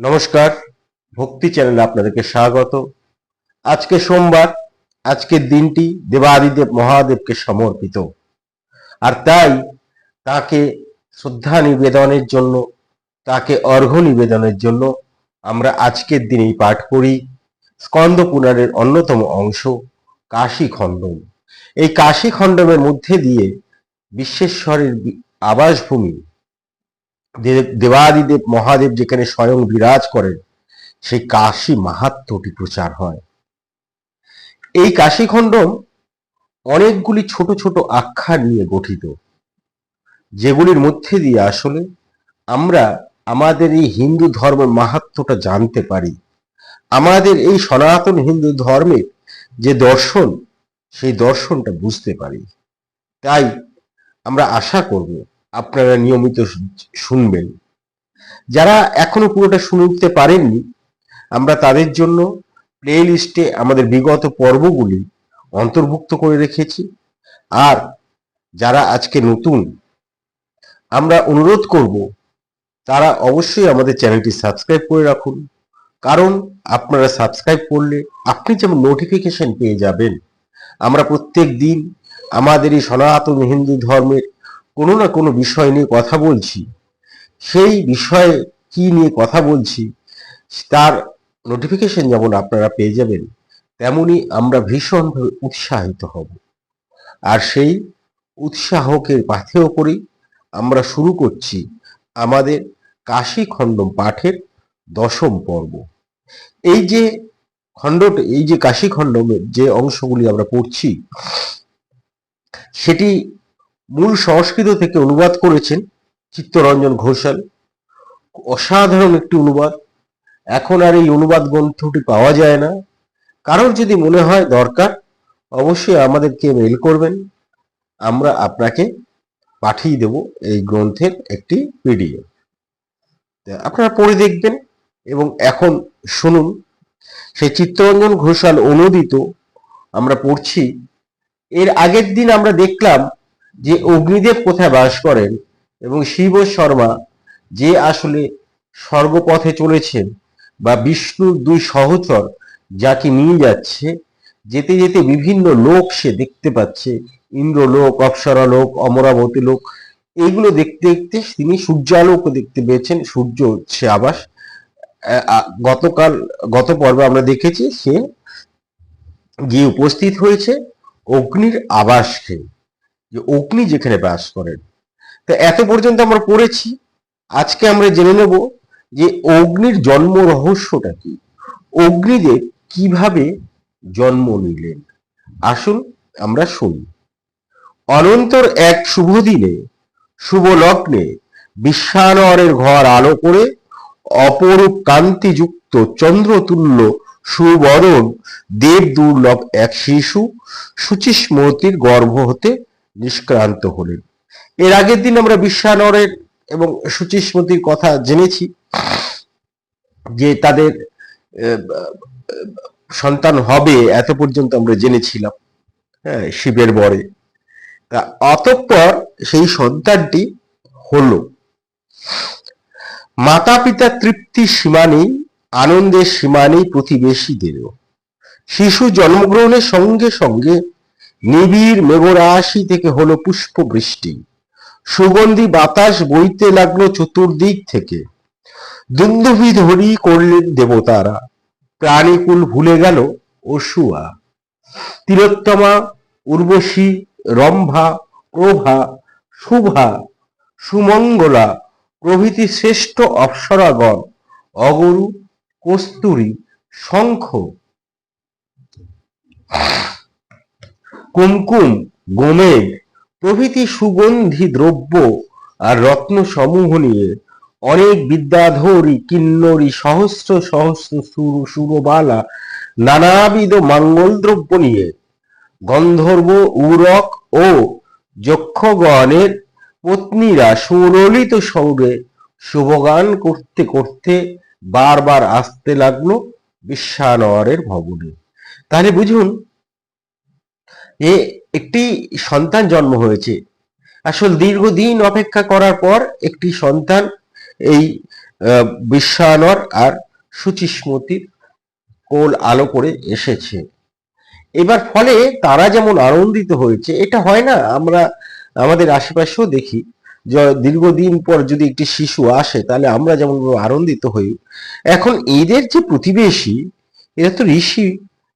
নমস্কার, ভক্তি চ্যানেলে আপনাদেরকে স্বাগত। আজকে সোমবার, আজকের দিনটি দেবাদিদেব মহাদেবকে সমর্পিত। আর তাই তাকে শ্রদ্ধা নিবেদনের জন্য, তাকে অর্ঘ্য নিবেদনের জন্য আমরা আজকের দিনেই পাঠ করি। স্কন্দ পুরাণের অন্যতম অংশ, কাশী খণ্ডম। এই কাশী খণ্ডমের মধ্যে দিয়ে বিশ্বেশ্বরের আবাসভূমি দেবাদিদেব মহাদেব যেখানে স্বয়ং বিরাজ করেন, সেই কাশী মাহাত্মটি প্রচার হয়। এই কাশীখণ্ডম অনেকগুলি ছোট ছোট আখ্যা নিয়ে গঠিত, যেগুলির মধ্যে দিয়ে আসলে আমরা আমাদের এই হিন্দু ধর্মের মাহাত্মটা জানতে পারি। আমাদের এই সনাতন হিন্দু ধর্মের যে দর্শন, সেই দর্শনটা বুঝতে পারি। তাই আমরা আশা করব আপনারা নিয়মিত শুনবেন। যারা এখনও পুরোটা শুনে উঠতে পারেননি, আমরা তাদের জন্য প্লে লিস্টে আমাদের বিগত পর্বগুলি অন্তর্ভুক্ত করে রেখেছি। আর যারা আজকে নতুন, আমরা অনুরোধ করব, তারা অবশ্যই আমাদের চ্যানেলটি সাবস্ক্রাইব করে রাখুন। কারণ আপনারা সাবস্ক্রাইব করলে আপনি যেমন নোটিফিকেশন পেয়ে যাবেন, আমরা প্রত্যেক দিন আমাদের এই সনাতন হিন্দু ধর্মের কোনো না কোনো বিষয় নিয়ে কথা বলছি। সেই বিষয়ে কি নিয়ে কথা বলছি, তার নোটিফিকেশন যেমন আপনারা পেয়ে যাবেন, তেমনি আমরা ভীষণভাবে উৎসাহিত হব। আর সেই উৎসাহকের পাথেও করেই আমরা শুরু করছি আমাদের কাশী খণ্ডম পাঠের দশম পর্ব। এই যে খণ্ডট, এই যে কাশী খণ্ডমের যে অংশগুলি আমরা পড়ছি, সেটি মূল সংস্কৃত থেকে অনুবাদ করেছেন চিত্তরঞ্জন ঘোষাল। অসাধারণ একটি অনুবাদ। এখন আর এই অনুবাদ গ্রন্থটি পাওয়া যায় না। কারোর যদি মনে হয় দরকার, অবশ্যই আমাদেরকে মেল করবেন। আমরা আপনাকে পাঠিয়ে দেব এই গ্রন্থের একটি পিডিএফ আপনারা পড়ে দেখবেন এবং এখন শুনুন, সেই চিত্তরঞ্জন ঘোষাল অনুদিত আমরা পড়ছি। এর আগের দিন আমরা দেখলাম যে অগ্নিদেব কোথায় বাস করেন এবং শিব শর্মা যে আসলে স্বর্গপথে চলেছেন বা বিষ্ণুর দুই সহচর যাকে নিয়ে যাচ্ছে, যেতে যেতে বিভিন্ন লোক সে দেখতে পাচ্ছে, ইন্দ্রলোক অপ্সরা লোক অমরাবতী লোক এইগুলো দেখতে দেখতে তিনি সূর্যালোকও দেখতে পেয়েছেন, সূর্য হচ্ছে আবাস। গতকাল, গত পর্বে আমরা দেখেছি সে গিয়ে উপস্থিত হয়েছে অগ্নির আবাসকে। যে অগ্নি যেখানে বাস করেন তো এত পর্যন্ত আমরা পড়েছি। আজকে আমরা জেনে নেব যে অগ্নির জন্ম রহস্যটা কি? অগ্নিদেব কীভাবে জন্ম নিলেন? আসুন আমরা শুনি। অনন্তর এক শুভ দিনে, শুভ লগ্নে বিশ্বানরের ঘর আলো করে অপরূপ কান্তিযুক্ত চন্দ্রতুল্য সুবরণ দেব দুর্লভ এক শিশু সুচিস্মতির গর্ভ হতে নিষ্ক্রান্ত হলেন। এর আগের দিন আমরা বিশ্বানরের এবং সুচিস্মতির কথা জেনেছি যে তাদের সন্তান হবে এত পর্যন্ত আমরা জেনেছিলাম হ্যাঁ শিবের বরে। অতঃপর সেই সন্তানটি হলো। মাতা পিতা তৃপ্তি সীমা নেই আনন্দের সীমা নেই প্রতিবেশীদেরও। শিশু জন্মগ্রহণের সঙ্গে সঙ্গে নিবিড় মেঘরাশি থেকে হলো পুষ্প বৃষ্টি। সুগন্ধি বাতাস বইতে লাগল চতুর্দিক থেকে। দুন্দুভি ধরি করলেন দেবতারা। প্রাণীকুল ভুলে গেল অসুয়া। তিলোত্তমা, উর্বশী, রম্ভা, প্রভা, শুভা, সুমঙ্গলা প্রভৃতি শ্রেষ্ঠ অপ্সরাগণ, অগরু, কস্তুরী, শঙ্খ। কুমকুম গোমেদ প্রভৃতি সুগন্ধি দ্রব্য আর রত্ন সমূহ নিয়ে অনেক বিদ্যাধরী, কিন্নরী, সহস্র সহস্র সুর সুরবালা, নানাবিধ মঙ্গল দ্রব্য নিয়ে গন্ধর্ব উরক ও যক্ষগণের পত্নীরা সুললিত সঙ্গে শুভগান করতে করতে বারবার আসতে লাগল বিশ্বানরের ভবনে। তাহলে বুঝুন যে একটি সন্তান জন্ম হয়েছে। আসল দীর্ঘদিন অপেক্ষা করার পর একটি সন্তান এই বিশ্বায়নর আর সুচিস্মতির কোল আলো করে এসেছে। এবার ফলে তারা যেমন আনন্দিত হয়েছে, এটা হয় না, আমরা আমাদের আশেপাশেও দেখি। দীর্ঘদিন পর যদি একটি শিশু আসে, তাহলে আমরা যেমন আনন্দিত হই। এখন এদের যে প্রতিবেশী, এরা তো ঋষি,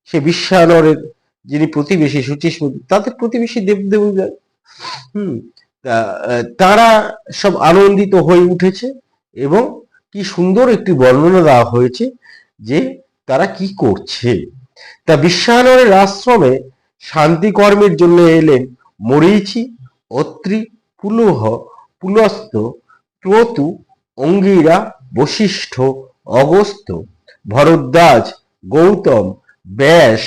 সে বিশ্বায়নরের যিনি প্রতিবেশী সুচিস্মতি তাদের প্রতিবেশী দেবদেব হুম তা, তারা সব আনন্দিত হয়ে উঠেছে এবং কি সুন্দর একটি বর্ণনা দেওয়া হয়েছে যে তারা কি করছে। তা বিশ্বায়নের আশ্রমে শান্তি কর্মের জন্য এলেন মরীচি অত্রি পুলহ পুলস্ত ক্রতু অঙ্গিরা বশিষ্ঠ অগস্ত ভরদ্বাজ গৌতম ব্যাস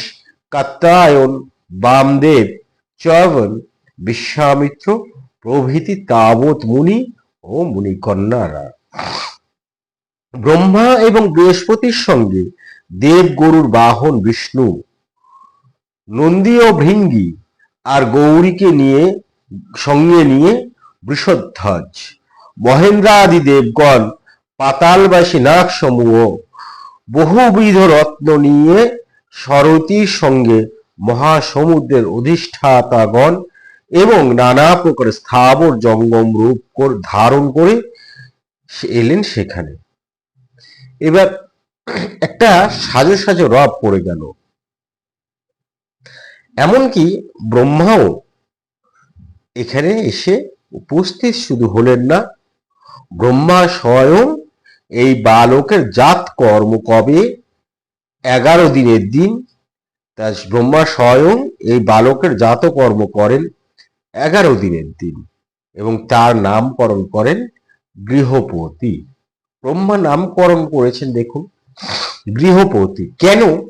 কাত্তায়ন, বামদেব, চয়বন, বিশ্বামিত্র, প্রভৃতি তাবৎ মুনি ও মুনিকন্যারা। ব্রহ্মা এবং বৃহস্পতির সঙ্গে দেব গরুর বাহন বিষ্ণু, নন্দী ও ভৃঙ্গি, আর গৌরীকে নিয়ে, সঙ্গে নিয়ে বৃষধ্বজ, মহেন্দ্রাদি দেবগণ, পাতালবাসী নাগ সমূহ বহুবিধ রত্ন নিয়ে সরতির সঙ্গে মহাসমুদ্রের অধিষ্ঠাতাগণ এবং নানা প্রকার স্থাবর জঙ্গম রূপ ধারণ করে এলেন সেখানে। এবার একটা সাজো সাজো রব পড়ে গেল। এমনকি ব্রহ্মাও এখানে এসে উপস্থিত শুধু হলেন না, ব্রহ্মা স্বয়ং এই বালকের জাত কর্ম কবে এগারো দিনের দিন তা ব্রহ্মা স্বয়ং এই বালকের জাত কর্ম করেন এগারো দিনের দিন এবং তার নামকরণ করেন গৃহপতি। ব্রহ্মা নামকরণ করেছেন দেখুন, গৃহপতি। কেন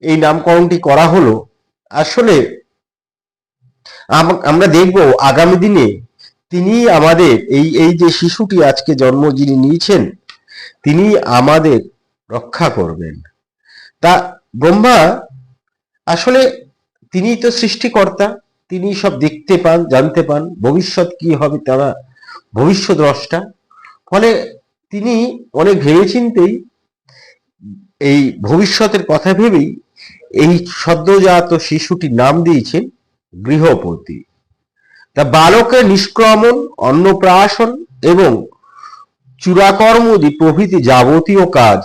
এই নামকরণটি করা হলো? আসলে আম- আমরা দেখব আগামী দিনে তিনি আমাদের এই এই যে শিশুটি আজকে জন্ম যিনি নিয়েছেন, তিনি আমাদের রক্ষা করবেন। তা ব্রহ্মা আসলে তিনি তো সৃষ্টিকর্তা তিনি সব দেখতে পান, জানতে পান, ভবিষ্যৎ কি হবে তারা ভবিষ্যৎ দ্রষ্টা ফলে তিনি অনেক ভেবেচিন্তেই এই ভবিষ্যতের কথা ভেবেই এই সদ্যজাত শিশুটির নাম দিয়েছেন গৃহপতি। তা বালকের নিষ্ক্রমণ, অন্নপ্রাশন এবং চূড়াকর্মদি প্রভৃতি যাবতীয় কাজ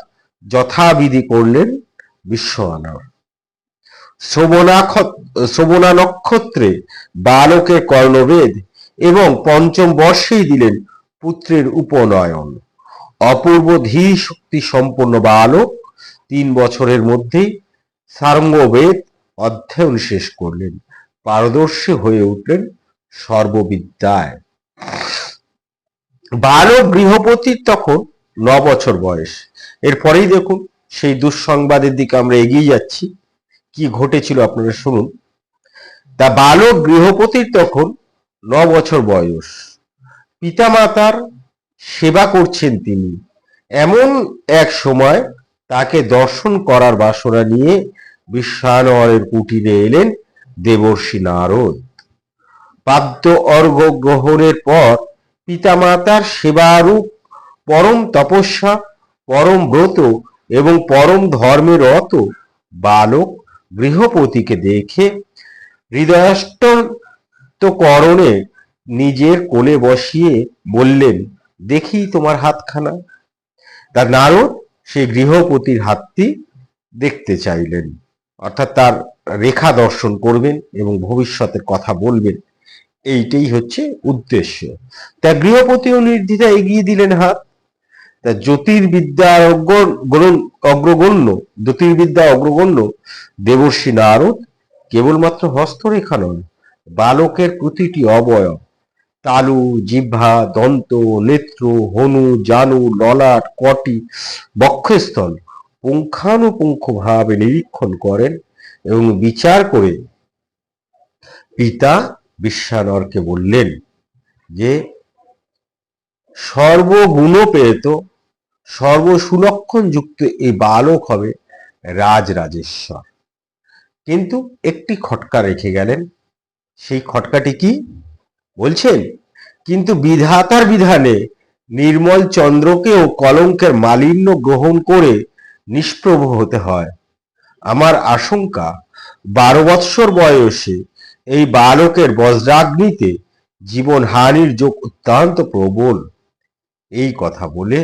যথাবিধি করলেন বিশ্বমানব। শ্রবণাক্ষ শ্রবণা নক্ষত্রে বালকের কর্ণবেদ এবং পঞ্চম বর্ষেই দিলেন পুত্রের উপনয়ন। অপূর্ব ধী শক্তি সম্পন্ন বালক তিন বছরের মধ্যেই সারঙ্গবেদ অধ্যয়ন শেষ করলেন, পারদর্শী হয়ে উঠলেন সর্ববিদ্যায়। বালক গৃহপতির তখন ন বছর বয়স। এরপরেই দেখুন সেই দুঃসংবাদের দিকে আমরা এগিয়ে যাচ্ছি। কি ঘটেছিল আপনারা শুনুন। তা বালক গৃহপতির তখন ন বছর বয়স। পিতামাতার সেবা করছেন তিনি। এমন এক সময় তাকে দর্শন করার বাসনা নিয়ে বিশ্বায়নরের কুটিরে এলেন দেবর্ষী নারদ। পাদ্য অর্ঘ গ্রহণের পর পিতামাতার সেবারূপ পরম তপস্যা, পরম ব্রত এবং পরম ধর্মের রত বালক গৃহপতিকে দেখে হৃদয়ষ্ট করণে নিজের কোলে বসিয়ে বললেন, দেখি তোমার হাতখানা। তা নারদ সেই গৃহপতির হাতটি দেখতে চাইলেন, অর্থাৎ তার রেখা দর্শন করবেন এবং ভবিষ্যতের কথা বলবেন। এইটাই হচ্ছে উদ্দেশ্য। তা গৃহপতিও নির্দ্বিধা এগিয়ে দিলেন হাত। তা গ্রহণ- অগ্রগণ্য, জ্যোতির্বিদ্যা অগ্রগণ্য, দেবর্ষী নারদ কেবলমাত্র হস্তরেখা নয় বালকের প্রতিটি অবয়ব, তালু, জিহ্বা, দন্ত, নেত্র, হনু, জানু, ললাট, কটি বক্ষস্থল পুঙ্খানুপুঙ্খভাবে নিরীক্ষণ করেন এবং বিচার করে পিতা বিশ্বানরকে বললেন যে, সর্বগুণপেত সর্বসুলক্ষণ যুক্ত এই বালক হবে রাজরাজেশ্বর। কিন্তু একটি খটকা রেখে গেলেন। সেই খটকাটি কি? বলছেন, কিন্তু বিধাতার বিধানে নির্মল চন্দ্রকেও কলঙ্কের মালিন্য গ্রহণ করে নিষ্প্রভ হতে হয়। আমার আশঙ্কা, বারো বৎসর বয়সে এই বালকের বজ্রাগ্নিতে জীবন হানির যোগ অত্যন্ত প্রবল। এই কথা বলে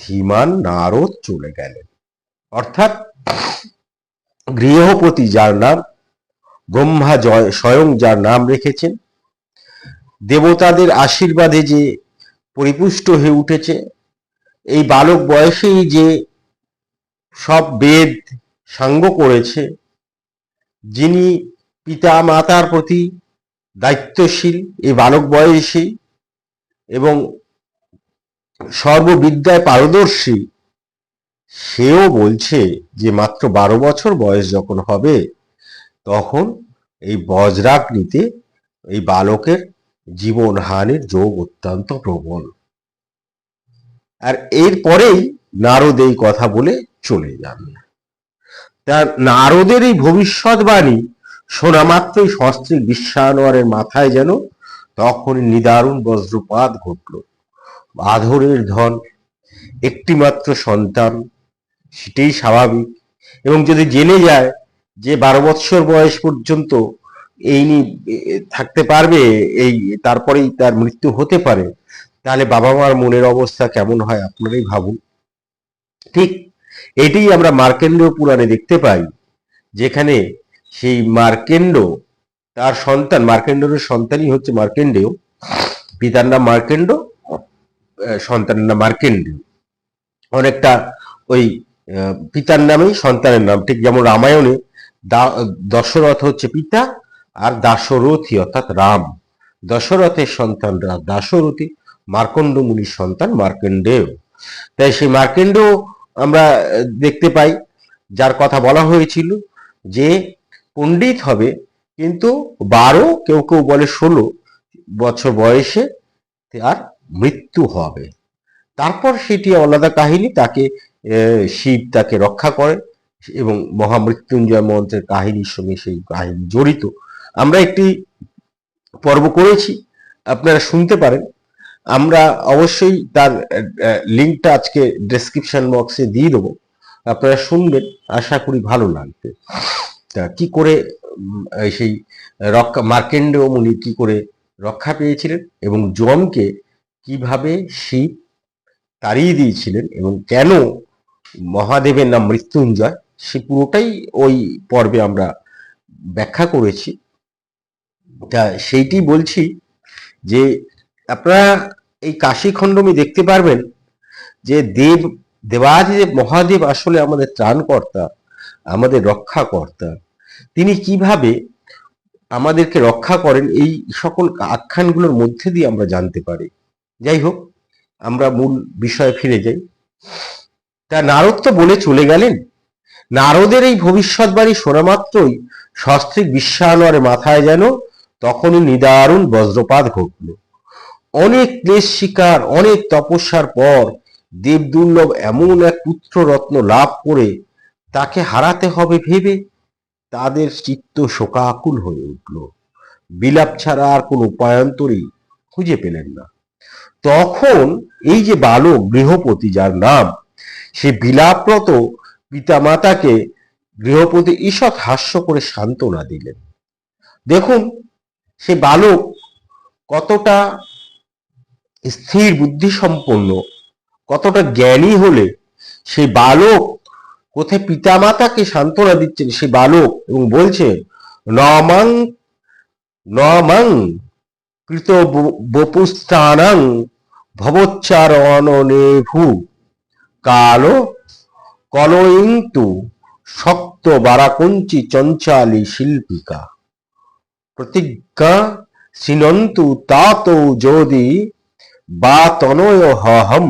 ধীমান নারদ চলে গেলেন। অর্থাৎ গৃহপতি যার নাম, ব্রহ্মা স্বয়ং যার নাম রেখেছেন, দেবতাদের আশীর্বাদে যে পরিপুষ্ট হয়ে উঠেছে, এই বালক বয়সেই যে সব বেদ সাঙ্গ করেছে, যিনি পিতা মাতার প্রতি দায়িত্বশীল, এই বালক বয়সী এবং সর্ববিদ্যায় পারদর্শী। সেও বলছে যে মাত্র বারো বছর বয়স যখন হবে, তখন এই বজ্রাগ্নিতে এই বালকের জীবন হানির যোগ অত্যন্ত প্রবল। আর এরপরেই নারদ এই কথা বলে চলে যান। তার নারদের এই ভবিষ্যৎবাণী শোনা মাত্রই সস্ত্রীক বিশ্বানোয়ারের মাথায় যেন তখন নিদারুণ বজ্রপাত ঘটল। আধরের ধন, একটিমাত্র সন্তান, সেটাই স্বাভাবিক। এবং যদি জেনে যায় যে বারো বৎসর বয়স পর্যন্ত এই থাকতে পারবে, এই, তারপরেই তার মৃত্যু হতে পারে, তাহলে বাবা মার মনের অবস্থা কেমন হয় আপনারাই ভাবুন। ঠিক এটি আমরা মার্কেন্ড পুরাণে দেখতে পাই, যেখানে সেই মার্কেন্ড তার সন্তান মার্কেন্ডের সন্তানই হচ্ছে মার্কেন্ডেয় পিতার নাম মার্কেন্ড সন্তানের নাম মার্কেন্ডেয় অনেকটা ওই পিতার নামেই সন্তানের নাম। ঠিক যেমন রামায়ণে দশরথ হচ্ছে পিতা আর দাশরথী অর্থাৎ রাম। দশরথের সন্তান রা- দাশরথী মার্কণ্ড মুনির সন্তান মার্কেন্ডেয় তাই সেই মার্কেন্ডেয় আমরা দেখতে পাই, যার কথা বলা হয়েছিল যে পণ্ডিত হবে, কিন্তু বারো, কেউ কেউ বলে ষোলো বছর বয়সে তার মৃত্যু হবে। তারপর সেটি আলাদা কাহিনী, তাকে শিব তাকে রক্ষা করে এবং মহামৃত্যুঞ্জয় মন্ত্রের কাহিনীর সঙ্গে সেই কাহিনী জড়িত। আমরা একটি পর্ব করেছি, আপনারা শুনতে পারেন। আমরা অবশ্যই তার লিঙ্কটা আজকে ডেসক্রিপশন বক্সে দিয়ে দেবো। আপনারা শুনবেন, আশা করি ভালো লাগবে। তা কি করে সেই রক্ষা মার্কেন্ডেয় মুনি কি করে রক্ষা পেয়েছিলেন এবং যমকে কীভাবে শিব তাড়িয়ে দিয়েছিলেন এবং কেন মহাদেবের নাম মৃত্যুঞ্জয়, সে পুরোটাই ওই পর্বে আমরা ব্যাখ্যা করেছি। তা সেইটি বলছি যে আপনারা এই কাশী খণ্ডমে দেখতে পারবেন যে দেব, দেবাদিদেব, মহাদেব আসলে আমাদের ত্রাণকর্তা, আমাদের রক্ষাকর্তা। তিনি কীভাবে আমাদেরকে রক্ষা করেন, এই সকল আখ্যানগুলোর মধ্যে দিয়ে আমরা জানতে পারি। যাই হোক, আমরা মূল বিষয়ে ফিরে যাই। তা নারদ তো বলে চলে গেলেন। নারদের এই ভবিষ্যৎবাণী শোনা মাত্রই সস্ত্রিক বিশ্বানোয়ারের মাথায় যেন তখনই নিদারুণ বজ্রপাত ঘটল। অনেক ক্লেশ শিকার, অনেক তপস্যার পর দেবদুর্লভ এমন এক পুত্র রত্ন লাভ করে তাকে হারাতে হবে ভেবে তাদের চিত্ত শোকাকুল হয়ে উঠল। বিলাপ ছাড়া আর কোনো উপায়ন্তরই খুঁজে পেলেন না। তখন এই যে বালক গৃহপতি যার নাম, সে বিলাপরত পিতামাতাকে গৃহপতি ঈষৎ হাস্য করে সান্ত্বনা দিলেন। দেখুন, সে বালক কতটা স্থির বুদ্ধি সম্পন্ন কতটা জ্ঞানী হলে সে বালক কোথায় পিতামাতাকে সান্ত্বনা দিচ্ছেন, সে বালক এবং বলছে নমাং নমাং কৃত বপুস্থানাং ভবচ্চারণনেভু কালো কলয়িন্তু শক্ত বারাকঞ্চি চঞ্চালী শিল্পিকা প্রতিজ্ঞা সিনন্তু তাত যদি বা তনয় হহম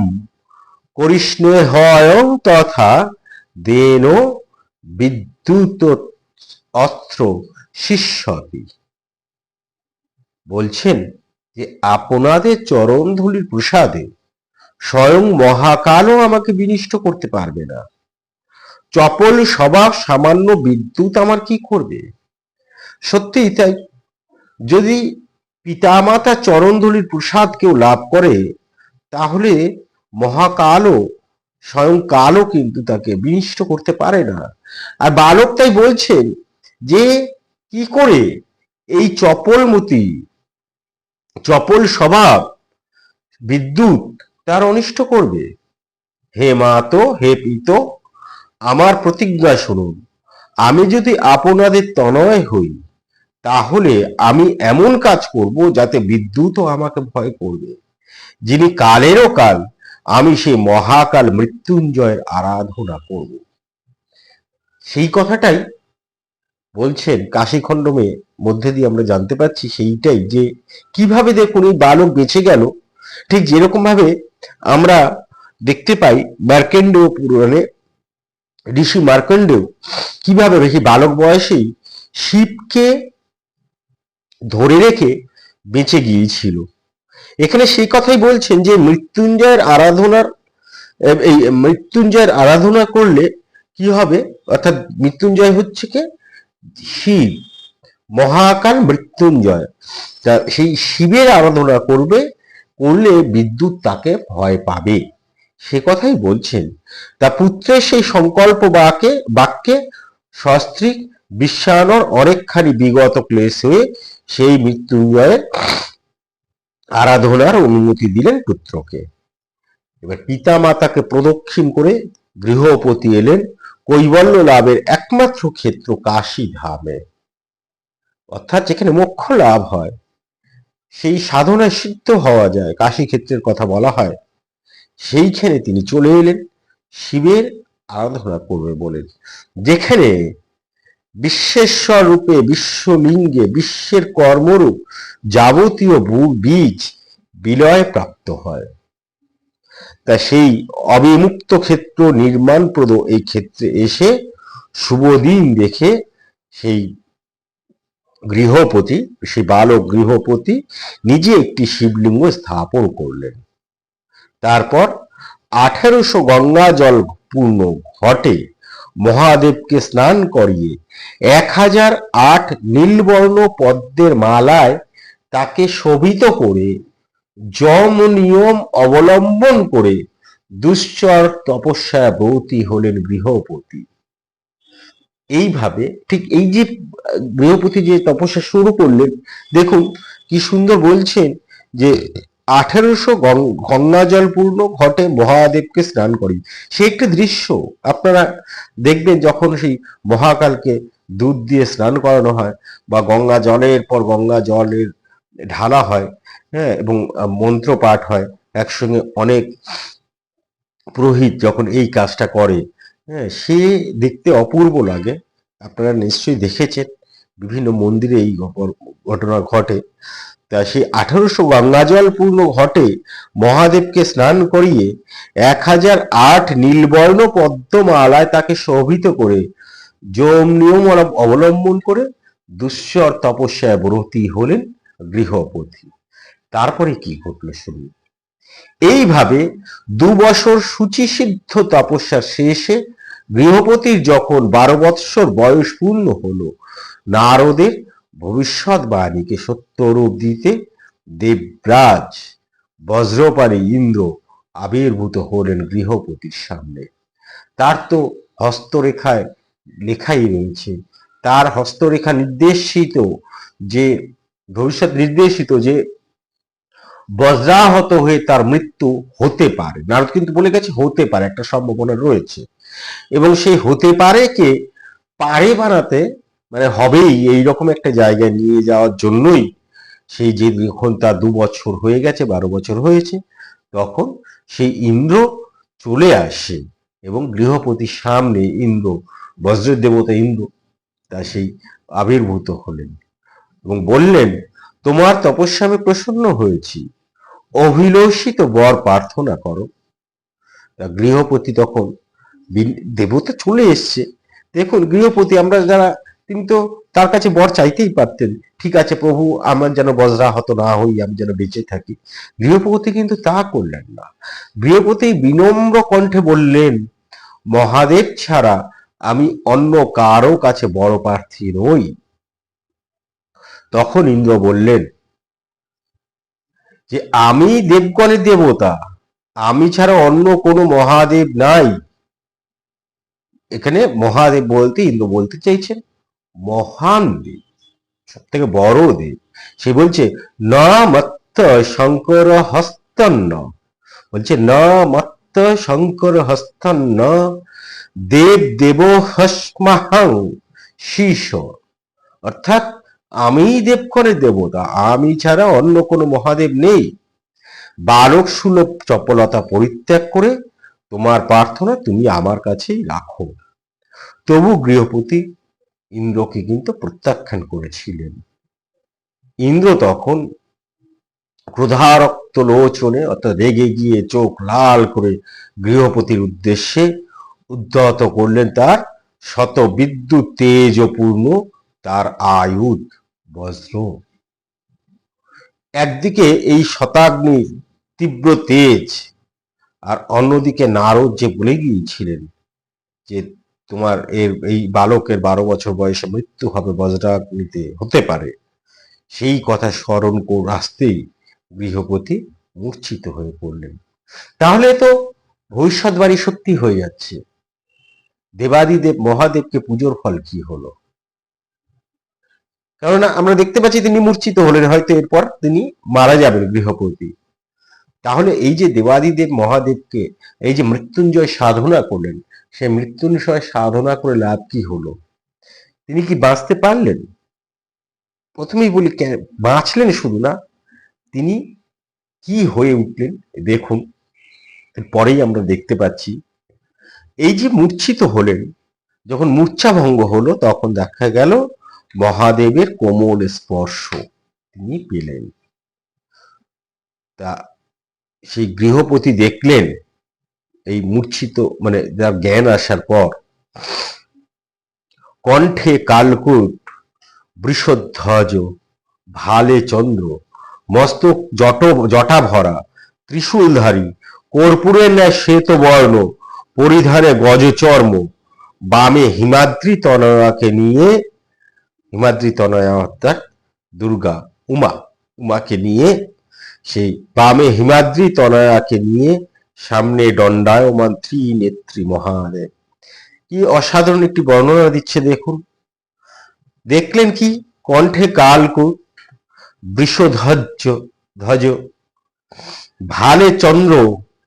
করিষ্ণে হয়ং তথা দেন বিদ্যুৎ অস্ত্র শিষ্যতি বলছেন যে আপনাদের চরণধুলির প্রসাদে স্বয়ং মহাকালও আমাকে বিনিষ্ট করতে পারবে না। চপল স্বভাব সামান্য বিদ্যুৎ আমার কি করবে? সত্যিই তাই। যদি পিতামাতা চরণধুলির প্রসাদ কেউ লাভ করে, তাহলে মহাকালও, স্বয়ং কালও কিন্তু তাকে বিনিষ্ট করতে পারে না। আর বালক তাই বলছেন যে কি করে এই চপলমতি চপল স্বভাব, বিদ্যুৎ তার অনিষ্ট করবে। হে মাত হে পিত, আমার প্রতিজ্ঞা শুনুন। আমি যদি আপনাদের তনয় হই, তাহলে আমি এমন কাজ করব যাতে বিদ্যুৎও আমাকে ভয় করবে। যিনি কালেরও কাল, আমি সেই মহাকাল মৃত্যুঞ্জয়ের আরাধনা করব। সেই কথাটাই বলছেন, কাশীখণ্ডমে মধ্যে দিয়ে আমরা জানতে পারছি সেইটাই যে কীভাবে দেখুন এই বালক বেঁচে গেল। ঠিক যেরকম ভাবে আমরা দেখতে পাই মার্কেন্ডেয় পুরাণে, ঋষি মার্কেন্ডেয় কীভাবে বেশি বালক বয়সেই শিবকে ধরে রেখে বেঁচে গিয়েছিল। এখানে সেই কথাই বলছেন যে মৃত্যুঞ্জয়ের আরাধনার, এই মৃত্যুঞ্জয়ের আরাধনা করলে কি হবে? অর্থাৎ মৃত্যুঞ্জয় হচ্ছে কে? শিব, মহাকাল মৃত্যুঞ্জয়। তা সেই শিবের আরাধনা করবে, করলে বিদ্যুৎ তাকে ভয় পাবে। সে কথাই বলছেন। তা পুত্রের সেই সংকল্প বাক্যে বাক্যে সস্ত্রিক বিশ্বায়নর অনেকখানি বিগত ক্লেশ হয়ে সেই মৃত্যুঞ্জয়ের আরাধনার অনুমতি দিলেন পুত্রকে। এবার পিতা মাতাকে প্রদক্ষিণ করে গৃহপতি এলেন কৈবল্য লাভের একমাত্র ক্ষেত্র কাশী ধামে। অর্থাৎ যেখানে মোক্ষ লাভ হয়, সেই সাধনায় সিদ্ধ হওয়া যায়, কাশী ক্ষেত্রের কথা বলা হয়। সেইখানে তিনি চলে এলেন, শিবের আরাধনা করবে বলেন। যেখানে বিশ্বেশ্বর রূপে, বিশ্বলিঙ্গে, বিশ্বের কর্মরূপ যাবতীয় বীজ, বিলয় প্রাপ্ত হয়। তা সেই অবিমুক্ত ক্ষেত্র নির্মাণপ্রদ এই ক্ষেত্রে এসে শুভদিন দেখে সেই গৃহপতি, সেই বালক গৃহপতি নিজে একটি শিবলিঙ্গ স্থাপন করলেন। তারপর আঠেরোশো গঙ্গা জল পূর্ণ ঘটে মহাদেবকে স্নান করিয়ে এক হাজার আট নীলবর্ণ পদ্মের মালায় তাকে শোভিত করে যম নিয়ম অবলম্বন করে দুশ্চর তপস্যায় ব্রতী হলেন গৃহপতি। এইভাবে ঠিক এই যে গৃহপতি যে তপস্যা শুরু করলেন, দেখুন কি সুন্দর বলছেন যে আঠেরোশো গঙ্গাজল পূর্ণ ঘটে মহাদেবকে স্নান করি সে একটি দৃশ্য, আপনারা দেখবেন যখন সেই মহাকালকে দুধ দিয়ে স্নান করানো হয় বা গঙ্গা জলের পর গঙ্গা জলের ঢালা হয় হ্যাঁ এবং মন্ত্র পাঠ হয় একসঙ্গে অনেক পুরোহিত যখন এই কাজটা করে হ্যাঁ সে দেখতে অপূর্ব লাগে। আপনারা নিশ্চয়ই দেখেছেন, বিভিন্ন মন্দিরে এই ঘটনা ঘটে। তা সেই আঠারোশো গঙ্গাজল পূর্ণ ঘটে, মহাদেবকে স্নান করিয়ে এক হাজার আট নীলবর্ণ পদ্মমালায় তাকে শোভিত করে, যম নিয়ম অব- অবলম্বন করে দুশ্বর তপস্যায় ব্রতী হলেন গৃহপতি তারপরে কি ঘটলো শুনুন এইভাবে দু বছর সুচিসিদ্ধ তপস্যা শেষে গৃহপতির যখন বারো বৎসর বয়স পূর্ণ হল, নারদের ভবিষ্যৎ ভবিষ্যৎবাণীকে সত্যরূপ দিতে দেবরাজ, বজ্রপাণি ইন্দ্র আবির্ভূত হলেন গৃহপতির সামনে। তার তো হস্তরেখায় লেখাই রয়েছে। তার হস্তরেখা নির্দেশিত যে, ভবিষ্যৎ নির্দেশিত যে বজ্রাহত হয়ে তার মৃত্যু হতে পারে। নারদ কিন্তু বলে গেছে, হতে পারে, একটা সম্ভাবনা রয়েছে। এবং সেই হতে পারে কে? পারে বানাতে মানে হবেই, এইরকম একটা জায়গায় নিয়ে যাওয়ার জন্যই সেই যে যখন তার দু বছর হয়ে গেছে, বারো বছর হয়েছে, তখন সেই ইন্দ্র চলে আসে এবং গৃহপতির সামনে ইন্দ্র, বজ্রের দেবতা ইন্দ্র, তা সেই আবির্ভূত হলেন এবং বললেন, তোমার তপস্যা আমি প্রসন্ন হয়েছি। অভিলষিত বর প্রার্থনা করো। গৃহপতি তখন দেবতা চলে এসছে। দেখুন, গৃহপতি, আমরা যারা, তিনি তো তার কাছে বর চাইতেই পারতেন। ঠিক আছে, প্রভু, আমার যেন বজ্রাহত না হই, আমি যেন বেঁচে থাকি। গৃহপতি কিন্তু তা করলেন না। গৃহপতি বিনম্র কণ্ঠে বললেন, মহাদেব ছাড়া আমি অন্য কারও কাছে বড় প্রার্থী নই। তখন ইন্দ্র বললেন যে আমি দেবগণের দেবতা, আমি ছাড়া অন্য কোনো মহাদেব নাই। এখানে মহাদেব বলতে ইন্দ্র বলতে চাইছেন মহান দেব সব থেকে বড় দেব। সে বলছে না মত্ত শঙ্কর হস্তন্ন। বলছে না শঙ্কর হস্তন্ন, দেব দেব হস্মাহং শীর্ষ অর্থাৎ আমি দেবকরের দেবতা, আমি ছাড়া অন্য কোনো মহাদেব নেই। বালক সুলভ চপলতা পরিত্যাগ করে তোমার প্রার্থনা তুমি আমার কাছেই রাখো। তবু গৃহপতি ইন্দ্রকে কিন্তু প্রত্যাখ্যান করেছিলেন। ইন্দ্র তখন ক্রোধারক্ত লোচনে, অর্থাৎ রেগে গিয়ে চোখ লাল করে গৃহপতির উদ্দেশ্যে উদ্ধত করলেন তার শত বিদ্যুৎ তেজপূর্ণ, তার আয়ুধ। বজ্র। একদিকে এই শতাগ্নির তীব্র তেজ, আর অন্যদিকে নারদ যে বলে গিয়েছিলেন, যে তোমার এর এই বালকের বারো বছর বয়সে মৃত্যু হবে বজ্রাগ্নিতে, হতে পারে। সেই কথা স্মরণ করে আসতেই গৃহপতি মূর্ছিত হয়ে পড়লেন। তাহলে তো ভবিষ্যৎবাণী সত্যি হয়ে যাচ্ছে। দেবাদিদেব মহাদেবকে পুজোর ফল কি হলো? কেননা আমরা দেখতে পাচ্ছি তিনি মূর্ছিত হলেন, হয়তো এরপর তিনি মারা যাবেন গৃহপতি তাহলে এই যে দেবাদিদেব মহাদেবকে এই যে মৃত্যুঞ্জয় সাধনা করলেন, সে মৃত্যুঞ্জয় সাধনা করে লাভ কি হলো? তিনি কি বাঁচতে পারলেন? প্রথমেই বলি বাঁচলেন শুধু না, তিনি কি হয়ে উঠলেন? দেখুন পরেই আমরা দেখতে পাচ্ছি, এই যে মূর্ছিত হলেন, যখন মূর্ছা ভঙ্গ হলো, তখন দেখা গেল মহাদেবের কোমল স্পর্শ তিনি পেলেন। তা সেই গৃহপতি দেখলেন, এই মূর্ছিত মানে যার জ্ঞান আসার পর, কণ্ঠে কালকুট, বৃষধ্বজ, ভালে চন্দ্র, মস্তক জট জটা ভরা ত্রিশূলধারী, কর্পূরের ন্যায় শ্বেত বর্ণ পরিধানে গজচর্ম, বামে হিমাদ্রি তনয়াকে নিয়ে হিমাদ্রি তনয়া অর্থাৎ দুর্গা, উমা, উমাকে নিয়ে, সেই বামে হিমাদ্রি তনয়াকে নিয়ে, সামনে দণ্ডায়মান ত্রিনেত্রী মহাদেব। কি অসাধারণ একটি বর্ণনা দিচ্ছে দেখুন। দেখলেন কি? কণ্ঠে কালকুট বৃষধ্বজ ধ্বজ, ভালে চন্দ্র,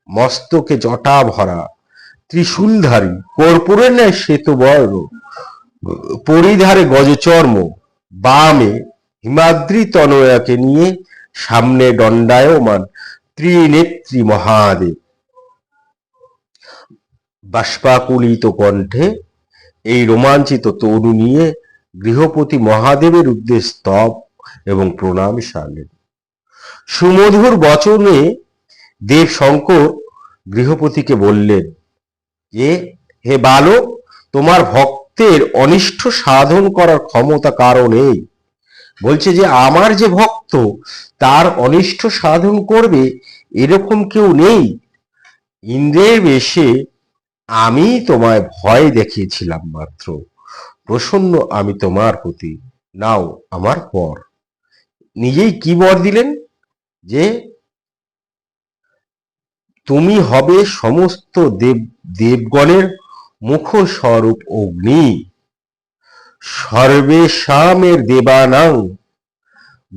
মস্তকে জটা ভরা ত্রিশূলধারী, কর্পূরের ন্যায় শ্বেত বর্ণ পরিধারে গজচর্ম বামে হিমাদ্রি তনয়াকে নিয়ে, সামনে দণ্ডায়মান ত্রিনেত্রী মহাদেব। বাষ্পাকুলিত কণ্ঠে এই রোমাঞ্চিত তরু নিয়ে গৃহপতি মহাদেবের উদ্দেশ্য স্তব এবং প্রণাম সারলেন। সুমধুর বচনে দেব শঙ্কর গৃহপতিকে বললেন যে হে বালক, তোমার ভক্তের অনিষ্ট সাধন করার ক্ষমতা কারও নেই। বলছে যে, আমার যে ভক্ত, তার অনিষ্ট সাধন করবে এরকম কেউ নেই। ইন্দ্রের বেশে আমি তোমায় ভয় দেখিয়েছিলাম মাত্র। প্রসন্ন আমি তোমার প্রতি। নাও, আমার পর। নিজেই কি বর দিলেন? যে, তুমি হবে সমস্ত দেব, দেবগণের মুখ স্বরূপ অগ্নি সর্বেশামের দেবানাং,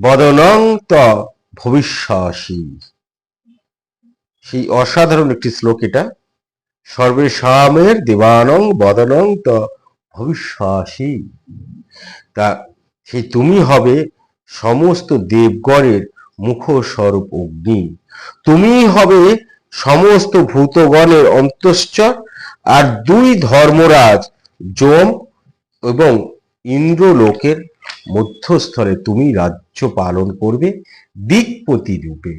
বদনং ত ভবিষ্যাসী। সেই অসাধারণ একটি শ্লোক এটা। সর্বেশামের দেবানং, বদনং ত ভবিষ্যাসী। তা সেই তুমি হবে সমস্ত দেবগণের মুখ স্বরূপ অগ্নি। তুমি হবে সমস্ত ভূতগণের অন্তশ্চর আর দুই ধর্মরাজ যম এবং ইন্দ্রলোকের মধ্যস্থলে তুমি রাজ্য পালন করবে দিকপতি রূপে।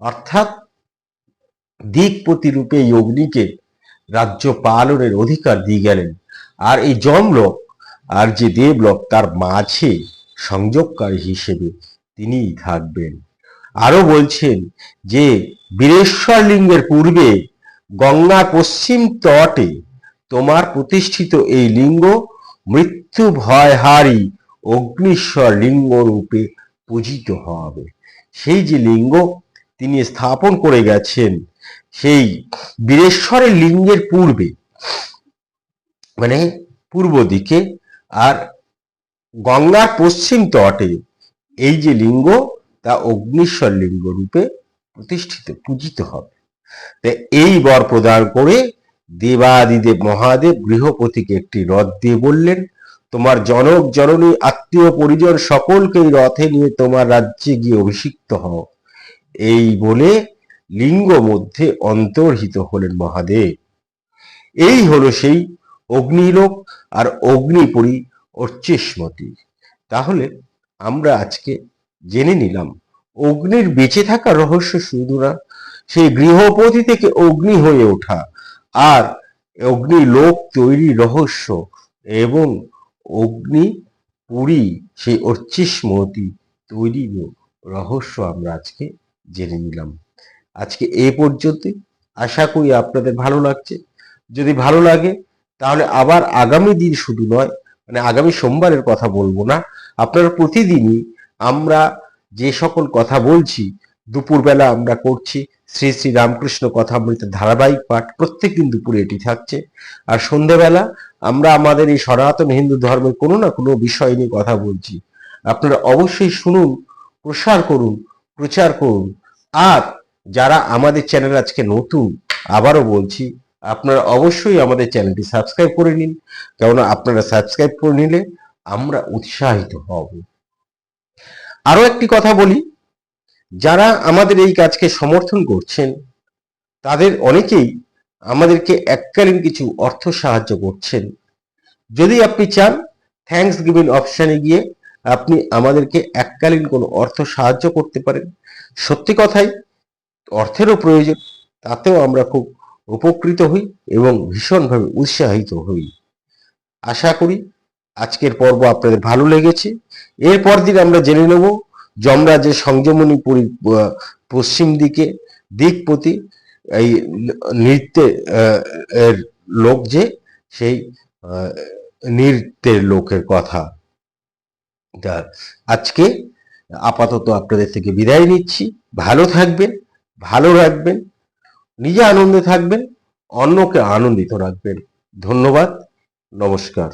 অর্থাৎ দিকপতি রূপে এই অগ্নিকে রাজ্য পালনের অধিকার দিয়ে গেলেন। আর এই যমলোক আর যে দেবলোক, তার মাঝে সংযোগকারী হিসেবে তিনিই থাকবেন। আরও বলছেন যে বীরেশ্বর লিঙ্গের পূর্বে গঙ্গার পশ্চিম তটে তোমার প্রতিষ্ঠিত এই লিঙ্গ মৃত্যু ভয়হারী অগ্নিশ্বর লিঙ্গ রূপে পূজিত হবে। সেই যে লিঙ্গ তিনি স্থাপন করে গেছেন, সেই বীরেশ্বরের লিঙ্গের পূর্বে মানে পূর্ব দিকে, আর গঙ্গার পশ্চিম তটে এই যে লিঙ্গ তা অগ্নিশ্বর লিঙ্গ রূপে প্রতিষ্ঠিত, পূজিত হবে। এই বর প্রদান করে দেবাদিদেব মহাদেব গৃহপতিকে একটি রথ দিয়ে বললেন, তোমার জনক, জননী, আত্মীয়, পরিজন সকলকে এই রথে নিয়ে তোমার রাজ্যে গিয়ে অভিষিক্ত হও। এই বলে লিঙ্গ মধ্যে অন্তর্হিত হলেন মহাদেব। এই হলো সেই অগ্নিলোক আর অগ্নিপুরী অর্চেসমতী তাহলে আমরা আজকে জেনে নিলাম, অগ্নির বেঁচে থাকার রহস্য শুধু না সেই গৃহপতি থেকে অগ্নি হয়ে ওঠা। আর অগ্নি লোক তৈরি রহস্য এবং অগ্নি পুরী সেই অর্চিসমতি তৈরির রহস্য আমরা আজকে জেনে নিলাম। আজকে এ পর্যন্ত আশা করি আপনাদের ভালো লাগছে। যদি ভালো লাগে, তাহলে আবার আগামী দিন শুধু নয় মানে আগামী সোমবারের কথা বলব না। আপনারা প্রতিদিনই আমরা যে সকল কথা বলছি দুপুরবেলা আমরা করছি শ্রী শ্রী রামকৃষ্ণ কথামৃত ধারাবাহিক পাঠ। প্রত্যেক দিন দুপুরে এটি থাকছে। আর সন্ধ্যেবেলা আমরা আমাদের এই সনাতন হিন্দু ধর্মের কোনো না কোনো বিষয় নিয়ে কথা বলছি। আপনারা অবশ্যই শুনুন, প্রসার করুন, প্রচার করুন। আর যারা আমাদের চ্যানেল আজকে নতুন, আবারও বলছি, আপনারা অবশ্যই আমাদের চ্যানেলটি সাবস্ক্রাইব করে নিন। কেননা আপনারা সাবস্ক্রাইব করে নিলে আমরা উৎসাহিত হব। আরও একটি কথা বলি যারা আমাদের এই কাজকে সমর্থন করছেন, তাদের অনেকেই আমাদেরকে এককালীন কিছু অর্থ সাহায্য করছেন। যদি আপনি চান থ্যাঙ্কস গিভিং অপশানে গিয়ে আপনি আমাদেরকে এককালীন কোনো অর্থ সাহায্য করতে পারেন। সত্যি কথাই, অর্থেরও প্রয়োজন, তাতেও আমরা খুব উপকৃত হই এবং ভীষণভাবে উৎসাহিত হই। আশা করি আজকের পর্ব আপনাদের ভালো লেগেছে। এরপর দিন আমরা জেনে নেব যমরাজের সংযমনী পশ্চিম দিকে দিকপতি এই নৃত্যে এর লোক যে, সেই নৃত্যের লোকের কথা। আজকে আপাতত আপনাদের থেকে বিদায় নিচ্ছি। ভালো থাকবেন, ভালো রাখবেন, নিজে আনন্দে থাকবেন, অন্যকে আনন্দিত রাখবেন। ধন্যবাদ, নমস্কার।